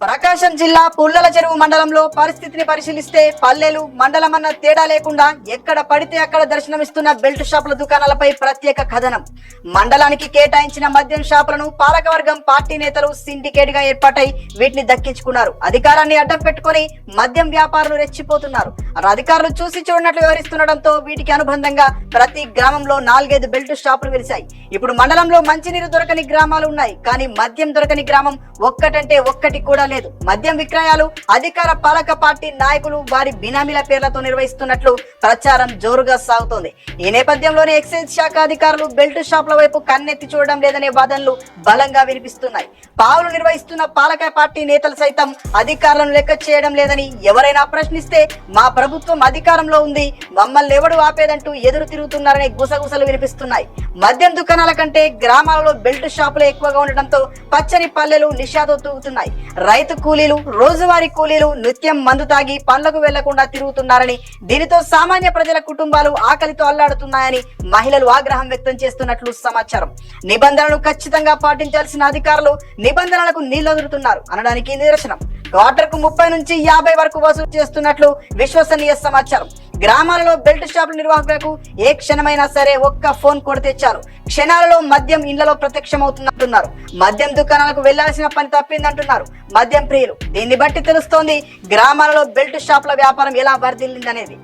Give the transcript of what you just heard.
ప్రకాశం జిల్లా పుల్లల చెరువు మండలంలో పరిస్థితిని పరిశీలిస్తే పల్లెలు మండలం అన్న తేడా లేకుండా ఎక్కడ పడితే అక్కడ దర్శనమిస్తున్న బెల్ట్ షాపుల దుకాణాలపై ప్రత్యేక కథనం. మండలానికి కేటాయించిన మద్యం షాపులను పాలకవర్గం పార్టీ నేతలు సిండికేట్గా ఏర్పాటై వీటిని దక్కించుకున్నారు. అధికారాన్ని అడ్డం పెట్టుకొని మద్యం వ్యాపారులు రెచ్చిపోతున్నారు. అధికారులు చూసి చూడనట్లు వ్యవహరిస్తుండటంతో వీటికి అనుబంధంగా ప్రతి గ్రామంలో నాలుగైదు బెల్ట్ షాపులు వెలిశాయి. ఇప్పుడు మండలంలో మంచినీరు దొరకని గ్రామాలు ఉన్నాయి. కానీ మద్యం దొరకని గ్రామం ఒక్కటంటే ఒక్కటి కూడా లేదు. మద్యం విక్రయాలు అధికార పాలక పార్టీ నాయకులు వారి బినామీల పేర్లతో నిర్వహిస్తున్నట్లు ప్రచారం జోరుగా సాగుతోంది. ఈ నేపథ్యంలోనే ఎక్సైజ్ శాఖ అధికారులు బెల్ట్ షాపుల వైపు కన్నెత్తి చూడడం లేదనే వాదనలు బలంగా వినిపిస్తున్నాయి. పావులు నిర్వహిస్తున్న పాలక పార్టీ నేతలు సైతం అధికారులను లెక్క చేయడం లేదని ఎవరైనా ప్రశ్నిస్తే మా ప్రభుత్వం అధికారంలో ఉంది మమ్మల్ని ఎవడు ఆపేదంటూ ఎదురు తిరుగుతున్నారనే గుసగుసలు వినిపిస్తున్నాయి. మద్యం దుకాణాల కంటే గ్రామాలలో బెల్ట్ షాపులే ఎక్కువగా ఉండటంతో పచ్చని పల్లెలు నిషాదం తూగుతున్నాయి. రైతు కూలీలు రోజువారీ కూలీలు నిత్యం మందు తాగి పనులకు వెళ్ళకుండా తిరుగుతున్నారని దీనితో సామాన్య ప్రజల కుటుంబాలు ఆకలితో అల్లాడుతున్నాయని మహిళలు ఆగ్రహం వ్యక్తం చేస్తున్నట్లు సమాచారం. నిబంధనలు ఖచ్చితంగా పాటించాల్సిన అధికారులు నిబంధనలకు నీళ్ళొదులుతున్నారు అనడానికి నిదర్శనం. క్వార్టర్కు ముప్పై నుంచి యాభై వరకు వసూలు చేస్తున్నట్లు విశ్వసనీయ సమాచారం. గ్రామాలలో బెల్ట్ షాపుల నిర్వాహకులకు ఏ క్షణమైనా సరే ఒక్క ఫోన్ కొడితే చాలు క్షణాలలో మద్యం ఇళ్ళలో ప్రత్యక్షమవుతున్నట్టున్నారు మద్యం దుకాణాలకు వెళ్ళాల్సిన పని తప్పిందంటున్నారు. మద్యం ప్రియులు దీన్ని బట్టి తెలుస్తోంది గ్రామాలలో బెల్ట్ షాపుల వ్యాపారం ఎలా వర్ధిల్లిందనేది.